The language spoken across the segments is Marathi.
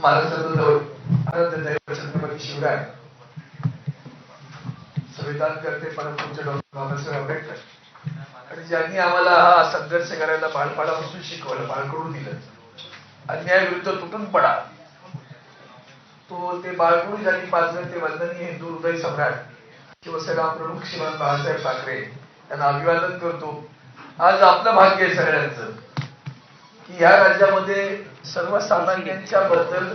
महाराष्ट्राचं जवळ आनंद छत्रपती शिवराय संविधान करते परमपूज्य डॉक्टर बाबासाहेब आंबेडकर आणि ज्यांनी आम्हाला हा संघर्ष करायला बाळपणापासून शिकवलं बाळकडून दिलं अन्याय विरुद्ध तुटून पडा तो ते बाळकडून ज्यांनी पाजलं ते वंदनीय हिंदू हृदय सम्राट शिवसेना प्रमुख श्रीमान बाळासाहेब ठाकरे त्यांना अभिवादन करतो आज आपलं भाग्य आहे सगळ्यांचं की ह्या राज्यामध्ये सर्वसामान्यांच्या बद्दल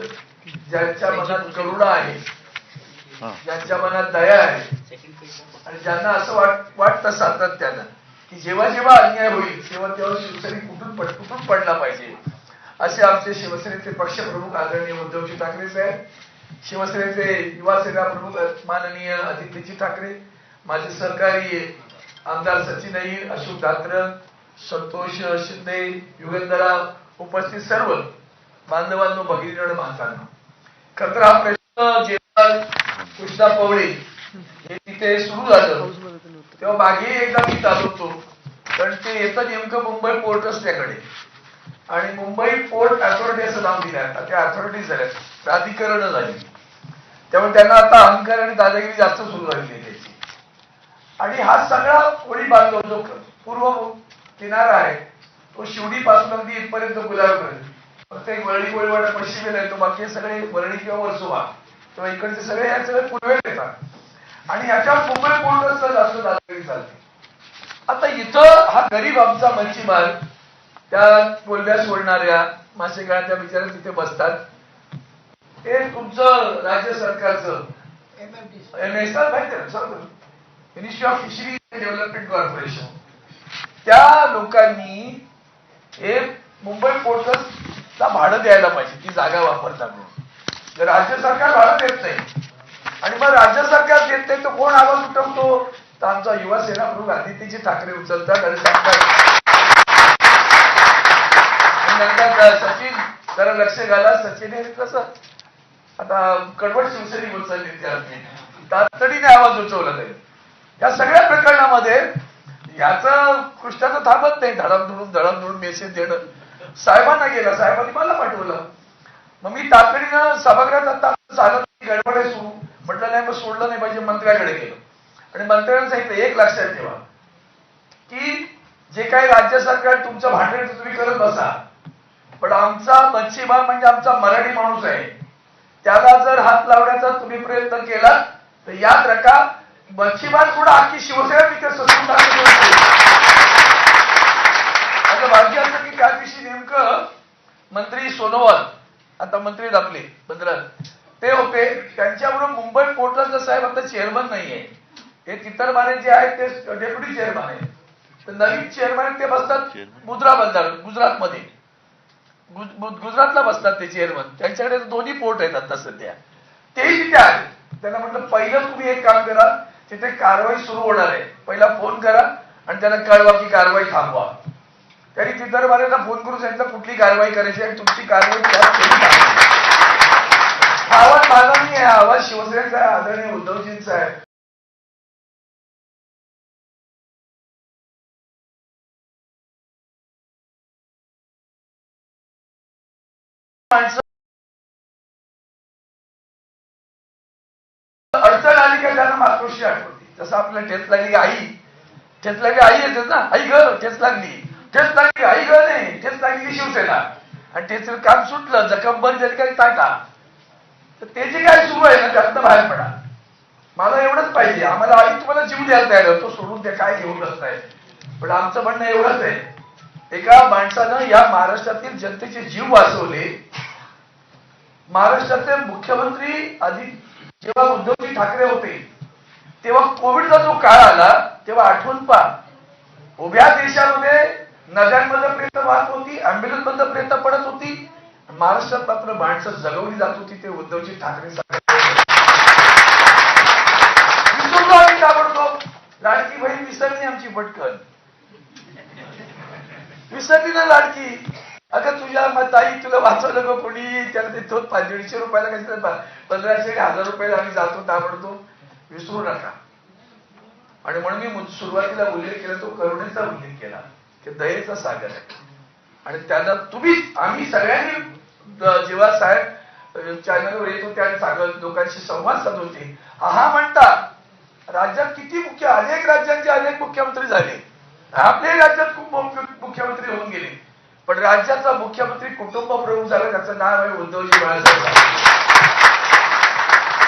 ज्यांच्या मनात करुणा आहे ज्यांच्या मनात दया आहे आणि ज्यांना असं वाट वाटतं सातत्यानं की जेव्हा जेव्हा अन्याय होईल तेव्हा तेव्हा शिवसेने कुठून पड कुठून पडला पाहिजे? असे आमचे शिवसेनेचे पक्षप्रमुख आदरणीय उद्धवजी ठाकरे साहेब शिवसेनेचे युवा सेना प्रमुख माननीय आदित्यजी ठाकरे माझे सहकारी आमदार सचिन अय्यर अशोक दात्र संतोष शिंदे युगेंद्रा उपस्थित सर्व बांधवांनो भगिनी आणि मातांनो खर तर हा प्रश्न जेव्हा कृष्णा पवळे हे तिथे सुरू झालं. तेव्हा मागे एकदा मी चालवतो कारण ते येतं नेमकं मुंबई पोर्ट असल्याकडे आणि मुंबई पोर्ट अथॉरिटी असं नाव दिलं आता. त्या अथॉरिटी झाल्या प्राधिकरण झाली. त्यामुळे त्यांना आता अहंकार आणि दादागिरी जास्त सुरू झाली त्याची आणि हा सगळा कोणी बांधव जो पूर्व किनारा आहे. तो शिवडी पासून अगदी इथपर्यंत गुलाबपर्यंत फक्त एक वरळी वळवड पश्चिमेला येतो बाकी सगळे वरळी किंवा वर्सोवा. किंवा इकडचे सगळे हे सगळे पूर्वेला येतात. आणि ह्याच्या मुंबई पोर्टच जास्त दादागिरी चालते आता इथं हा गरीब आमचा मच्छीमार त्या कोलब्या सोडणाऱ्या मासेगाळाच्या बिचाऱ्या तिथे बसतात. हे तुमचं राज्य सरकारचं. एम एस आर माहिती ministry of fishery development corporation त्या लोकांनी हे मुंबई पोर्टचा भाडं द्यायला पाहिजे ती जागा वापरता म्हणून. जर राज्य सरकार भाडं देत नाही. आणि मग राज्य सरकार देत नाही तर कोण आवाज उठवतो? तर आमचा युवा सेना प्रमुख आदित्यजी ठाकरे उचलतात आणि सांगतात. नंतर सचिन जरा लक्ष घाला. सचिन हे कसं आता कडवट शिवसेनी उचलली त्यातली तातडीने आवाज उचवला जाईल. या सगळ्या प्रकरणामध्ये याचा कृष्णाचं थांबत नाही. धडामधुडून धडामधुडून मेसेज देणं. साहेबांना गेला. साहेबांनी मला पाठवलं. मग मी तातडीनं सभागृहात आता झालं गडबड आहे सुरू. म्हटलं नाही मग सोडलं नाही पाहिजे. मंत्र्याकडे गेलो. आणि मंत्र्यांना सांगितलं एक लक्षात ठेवा की जे काही राज्य सरकार तुमचं भांडण तुम्ही करत बसा. पण आमचा मच्छीमार म्हणजे आमचा मराठी माणूस आहे. त्याला जर हात लावण्याचा तुम्ही प्रयत्न केला तर याद रखा मच्छीमार सुद्धा आखी शिवसेना तिथे ससून टाकली. माझं भाग्य असं की त्या दिवशी नेमकं मंत्री सोनोवाल आता मंत्री आपले बंदरात ते होते. त्यांच्याबरोबर मुंबई पोर्टलचा साहेब आता चेअरमन नाहीये. हे तितरमाने जे आहेत ते डेप्युटी चेअरमन आहेत. तर नवीन चेअरमन ते बसतात मुद्रा बंदर गुजरातमध्ये. गुज- गुज- गुजरातला बसतात ते चेअरमन त्यांच्याकडे दोन्ही पोर्ट आहेत आता सध्या. तेही तिथे आले त्यांना म्हटलं पहिलं तुम्ही एक काम करा तिथे कारवाई सुरू होणार आहे. पहिला फोन करा आणि त्यांना कळवा की कारवाई थांबवा. त्यांनी तिथरमानेला फोन करून सांगितलं कुठली कारवाई करायची आणि तुमची कारवाई हा आवाज माझा नाही आहे आवाज शिवसेनेचा आहे आदरणीय उद्धवजींचा आहे. माणसं आली का त्यांना मातृश्री आठवते जसं आपल्याला ठेच लागली आई ठेच लागली आई येते ना? आई ग ठेच लागली. ठेच लागली आई ग नाही. ठेच लागली शिवसेना. आणि ठेच काम सुटलं जखम बंद झाली काही टाका तर ते जे काय सुरू आहे ना त्यातनं बाहेर पडा. मला एवढंच पाहिजे. आम्हाला आई तुम्हाला जीव द्यायला तयार होतो सोडून द्या काय घेऊन बसताय पण आमचं म्हणणं एवढंच आहे. एका माणसानं या महाराष्ट्रातील जनतेचे जीव वाचवले. महाराष्ट्राचे मुख्यमंत्री आधी जेव्हा उद्धवजी ठाकरे होते तेव्हा कोविडचा जो काळ आला तेव्हा आठवण पहा उभ्या देशामध्ये नद्यांमध्ये प्रेत वाहत होती अँब्युलन्स मधलं प्रेत पडत होती महाराष्ट्रात मात्र माणसं जगवली जात होती ते उद्धवजी ठाकरे आम्ही ताबडतोब. लाडकी बहीण विसरली आमची पटकन. विसरली ना लाडकी? अगं तुझ्या ताई तुला वाचवलं ग कोणी? त्याला ते तो पाच दीडशे रुपयाला काही पंधराशे हजार रुपयाला आम्ही जातो ताबडतो विसरू नका. आणि म्हणून मी सुरुवातीला उल्लेख केला तो करुणेचा उल्लेख केला की दयेचा सागर आहे. आणि त्यांना तुम्ही आम्ही सगळ्यांनी जेव्हा साहेब चॅनलवर येत होते आणि सागर लोकांशी संवाद साधत होते हा म्हणता राज्यात किती मुख्य अनेक राज्यांचे अनेक मुख्यमंत्री झाले. आपल्याही राज्यात खूप मुख्यमंत्री होऊन गेले. पण राज्याचा मुख्यमंत्री कुटुंब प्रमुख झाला त्याचं नाव आहे उद्धवजी बाळासाहेब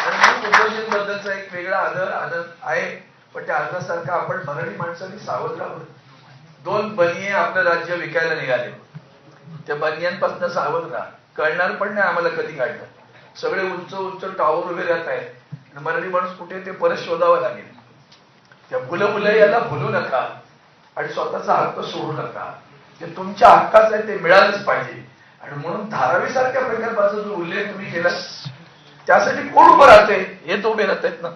आणि म्हणून उद्धवजींबद्दलचा एक वेगळा आदर आनंद आहे. पण त्या आदरासारखा आपण मराठी माणसांनी सावध राहून दोन बनिये आपलं राज्य विकायला निघाले. त्या बनियांपासून सावध राहा. कळणार पण नाही आम्हाला कधी काढलं सगळे उंच उंच टॉवर उभे राहत आहेत. मराठी माणूस कुठे ते परत शोधावं लागेल. त्या मुलं मुलं याला भुलू नका. आणि स्वतःचा हक्क सोडू नका. जे तुमच्या हक्काचं आहे ते मिळालंच पाहिजे. आणि म्हणून धारावी सारख्या प्रकल्पाचा जो उल्लेख तुम्ही केला त्यासाठी कोण उभं राहते हे तो उभे राहत आहेत ना.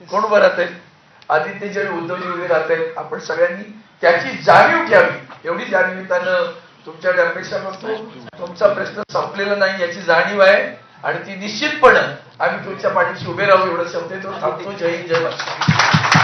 कोण उभं राहत आहेत आदित्यजी आणि उद्धवजी उभे राहत आहेत आपण सगळ्यांनी त्याची जाणीव घ्यावी. एवढी जाणीवतानं तुमच्याकडे अपेक्षा करतो तुमचा प्रश्न संपलेला नाही याची जाणीव आहे. आणि ती निश्चितपणे आम्ही तुमच्या पाठीशी उभे राहू एवढं शब्द येतो थांबतो. जय हिंद जय महाराष्ट्र.